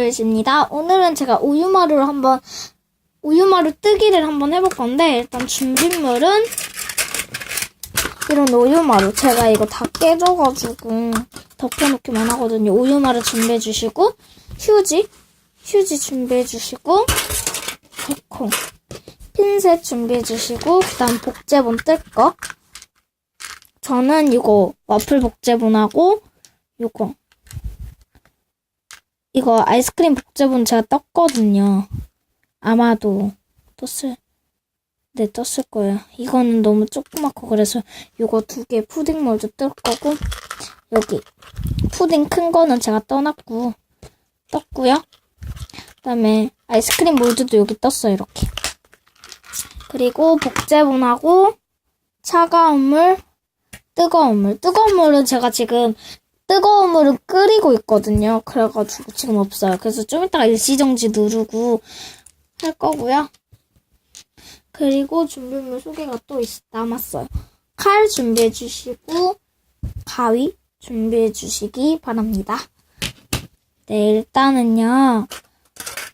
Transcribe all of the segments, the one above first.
입니다. 오늘은 제가 우유마루를 한번 우유마루 뜨기를 한번 해볼 건데 일단 준비물은 이런 우유마루 제가 이거 다 깨져가지고 덮여놓기만 하거든요. 우유마루 준비해 주시고 휴지 휴지 준비해 주시고 데콩 핀셋 준비해 주시고 그다음 복제본 뜰 거. 저는 이거 와플 복제본하고 이거 이거 아이스크림 복제본 제가 떴거든요. 아마도 떴을, 네, 떴을 거예요. 이거는 너무 조그맣고 그래서 이거 두 개 푸딩 몰드 뜰 거고, 여기 푸딩 큰 거는 제가 떠놨고, 떴고요. 그 다음에 아이스크림 몰드도 여기 떴어요, 이렇게. 그리고 복제본하고 차가운 물, 뜨거운 물. 뜨거운 물은 제가 지금 뜨거운 물을 끓이고 있거든요. 그래가지고 지금 없어요. 그래서 좀 이따가 일시정지 누르고 할 거고요. 그리고 준비물 소개가 또 있, 남았어요. 칼 준비해 주시고 가위 준비해 주시기 바랍니다. 네, 일단은요.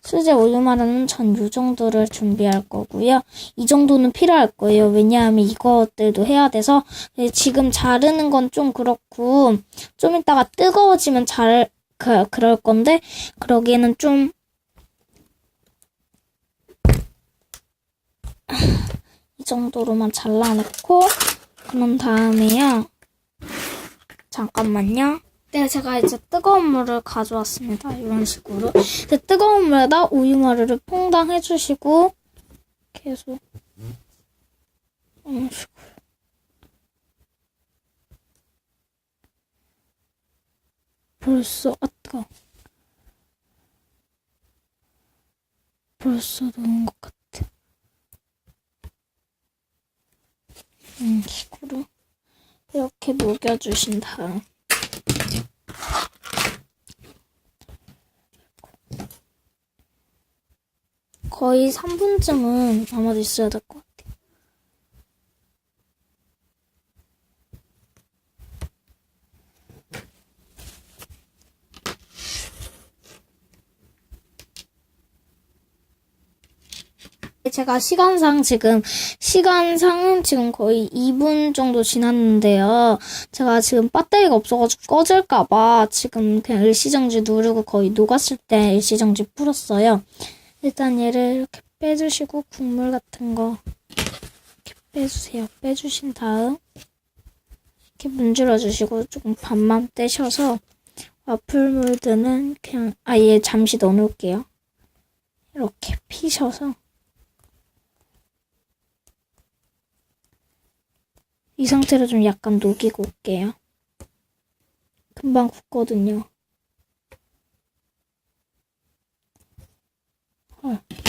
수제 우유마루는 전 요 정도를 준비할 거고요. 이 정도는 필요할 거예요. 왜냐하면 이것들도 해야 돼서 네, 지금 자르는 건 좀 그렇고 좀 이따가 뜨거워지면 잘 그, 그럴 건데 그러기에는 좀 이 정도로만 잘라놓고 그런 다음에요. 잠깐만요. 네, 제가 이제 뜨거운 물을 가져왔습니다. 이런 식으로. 네, 뜨거운 물에다 우유마루를 퐁당 해주시고 계속 이런 식으로. 벌써 아 뜨거. 벌써 녹은 것 같아. 이런 식으로 이렇게 녹여주신 다음. 거의 3분쯤은 아마도 있어야 될 것 같아요. 제가 시간상 지금 시간상은 지금 거의 2분 정도 지났는데요. 제가 지금 배터리가 없어가지고 꺼질까봐 지금 그냥 일시정지 누르고 거의 녹았을 때 일시정지 풀었어요. 일단 얘를 이렇게 빼주시고 국물 같은 거 이렇게 빼주세요. 빼주신 다음 이렇게 문질러 주시고 조금 반만 떼셔서 와플 몰드는 그냥 아예 잠시 넣어놓을게요. 이렇게 피셔서 이 상태로 좀 약간 녹이고 올게요. 금방 굳거든요. 嗯。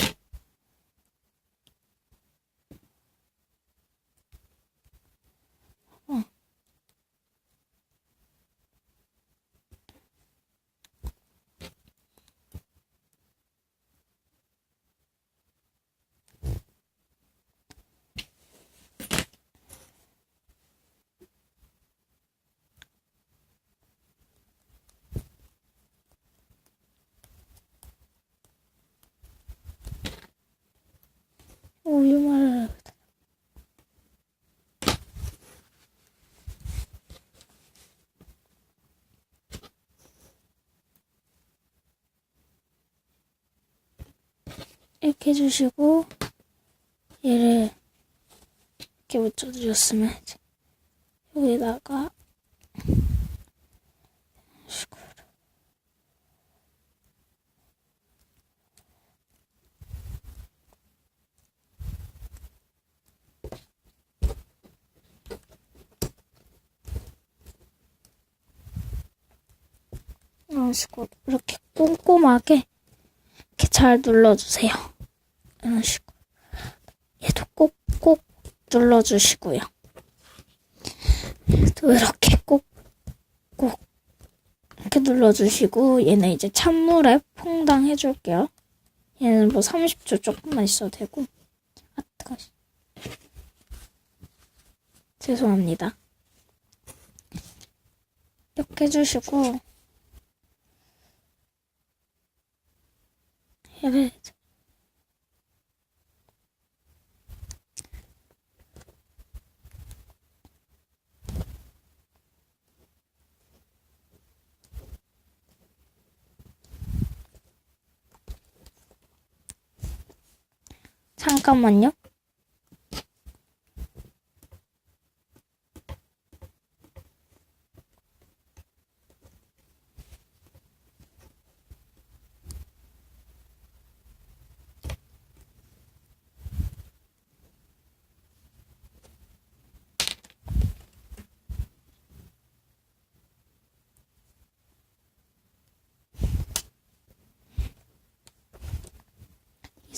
우유말을 이렇게 해주시고 얘를 이렇게 묻혀주셨으면 이제 여기다가 이런 식으로 이렇게 꼼꼼하게 이렇게 잘 눌러주세요. 이런 식으로 얘도 꼭꼭 눌러주시고요. 또 이렇게 꼭꼭 이렇게 눌러주시고 얘는 이제 찬물에 퐁당 해줄게요. 얘는 뭐 30초 조금만 있어도 되고 아 뜨거. 죄송합니다. 이렇게 해주시고 해야지. 잠깐만요.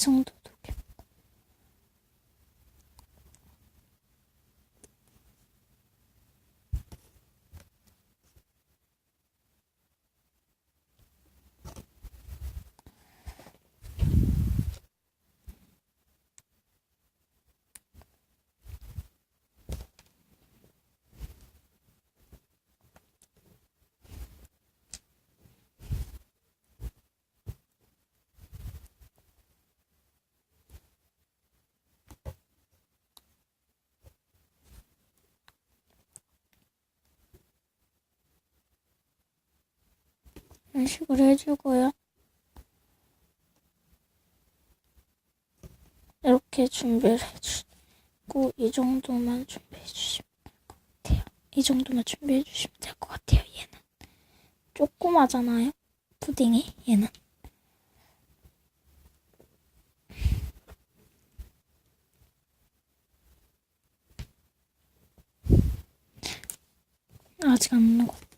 이 정도 이런 식으로 해주고요. 이렇게 준비를 해주고 이 정도만 준비해 주시면 될 것 같아요. 이 정도만 준비해 주시면 될 것 같아요. 얘는 조그마잖아요. 푸딩이 얘는 아직 안 녹았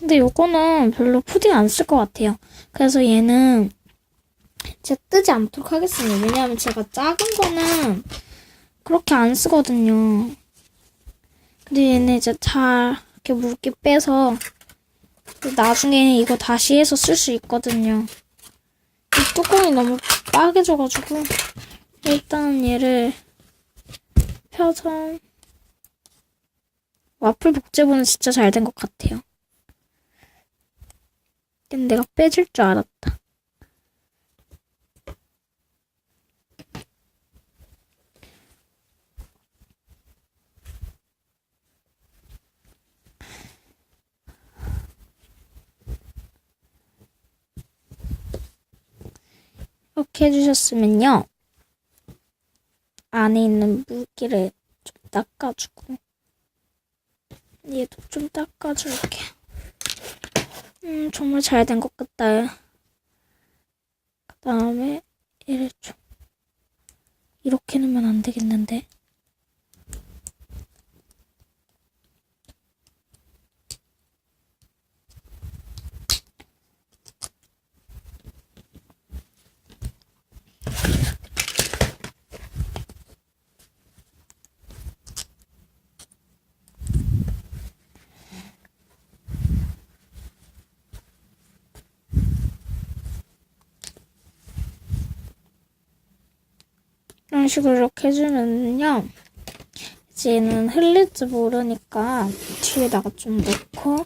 근데 요거는 별로 푸딩 안 쓸 것 같아요. 그래서 얘는 제가 뜨지 않도록 하겠습니다. 왜냐하면 제가 작은 거는 그렇게 안 쓰거든요. 근데 얘는 이제 잘 이렇게 물기 빼서 나중에 이거 다시 해서 쓸 수 있거든요. 이 뚜껑이 너무 빠개져가지고 일단 얘를 펴서 와플 복제본은 진짜 잘 된 것 같아요. 근데 내가 빼줄 줄 알았다. 이렇게 해주셨으면요. 안에 있는 물기를 좀 닦아주고 얘도 좀 닦아줄게. 음, 정말 잘 된 것 같다. 그 다음에 얘를 좀 이렇게 넣으면 안 되겠는데. 식으로 이렇게 해주면요. 이제 얘는 흘릴지 모르니까 뒤에다가 좀 넣고,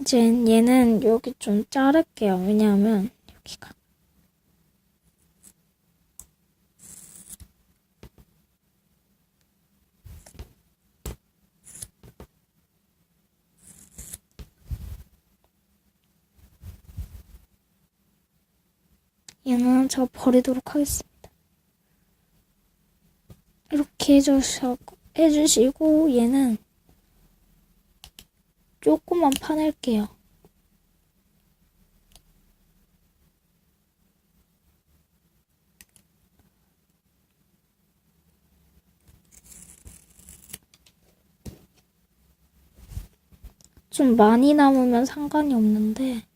이제 얘는 여기 좀 자를게요. 왜냐하면 여기가. 얘는 저 버리도록 하겠습니다. 이렇게 해주셔, 해주시고 얘는 조금만 파낼게요. 좀 많이 남으면 상관이 없는데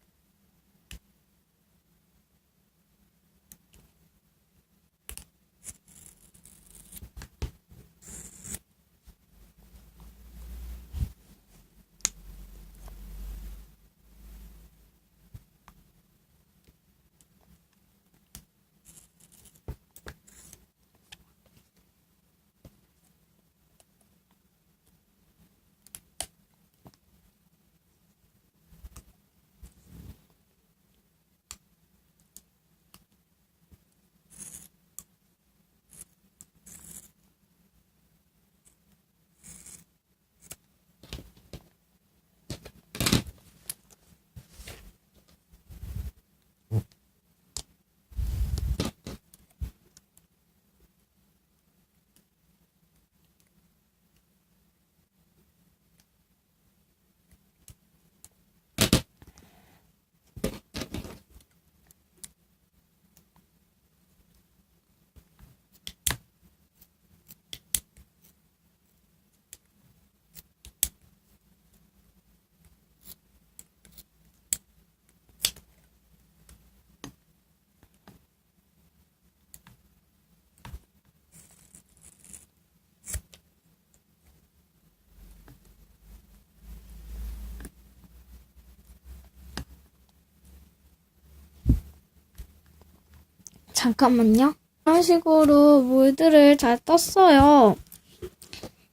잠깐만요. 이런 식으로 몰드를 잘 떴어요.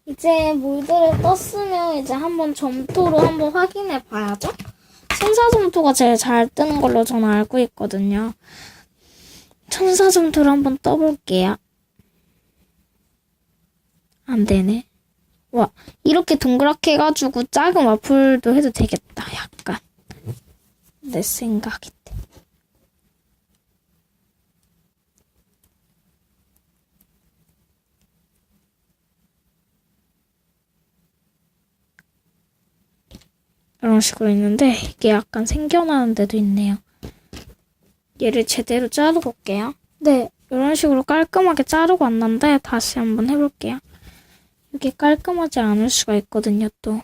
이제 몰드를 떴으면 이제 한번 점토로 한번 확인해 봐야죠. 천사점토가 제일 잘 뜨는 걸로 저는 알고 있거든요. 천사점토를 한번 떠볼게요. 안 되네. 와, 이렇게 동그랗게 해가지고 작은 와플도 해도 되겠다, 약간. 내 생각이. 이런 식으로 있는데 이게 약간 생겨나는 데도 있네요. 얘를 제대로 자르고 올게요. 네, 이런 식으로 깔끔하게 자르고 왔는데 다시 한번 해볼게요. 이게 깔끔하지 않을 수가 있거든요, 또.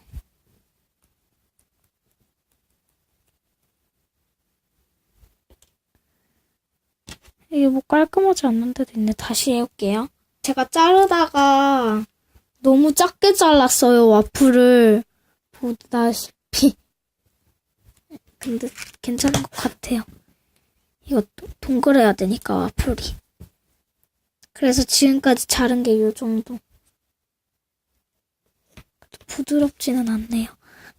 이게 뭐 깔끔하지 않는 데도 있네. 다시 해볼게요. 제가 자르다가 너무 작게 잘랐어요, 와플을. 보다시피. 근데 괜찮은 것 같아요. 이거 동그래야 되니까 와플이. 그래서 지금까지 자른 게 요 정도. 부드럽지는 않네요.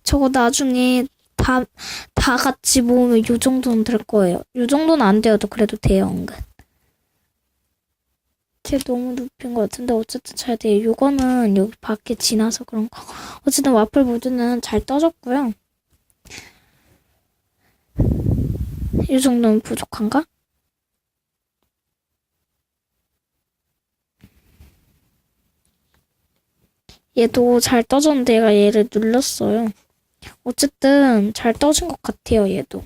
저거 나중에 다, 다 같이 모으면 요 정도는 될 거예요. 요 정도는 안 되어도 그래도 돼요, 은근. 제 너무 눕힌 것 같은데 어쨌든 잘 돼요. 요거는 여기 밖에 지나서 그런 거. 어쨌든 와플 모드는 잘 떠졌고요. 이 정도면 부족한가? 얘도 잘 떠졌는데 얘가 얘를 눌렀어요. 어쨌든 잘 떠진 것 같아요, 얘도.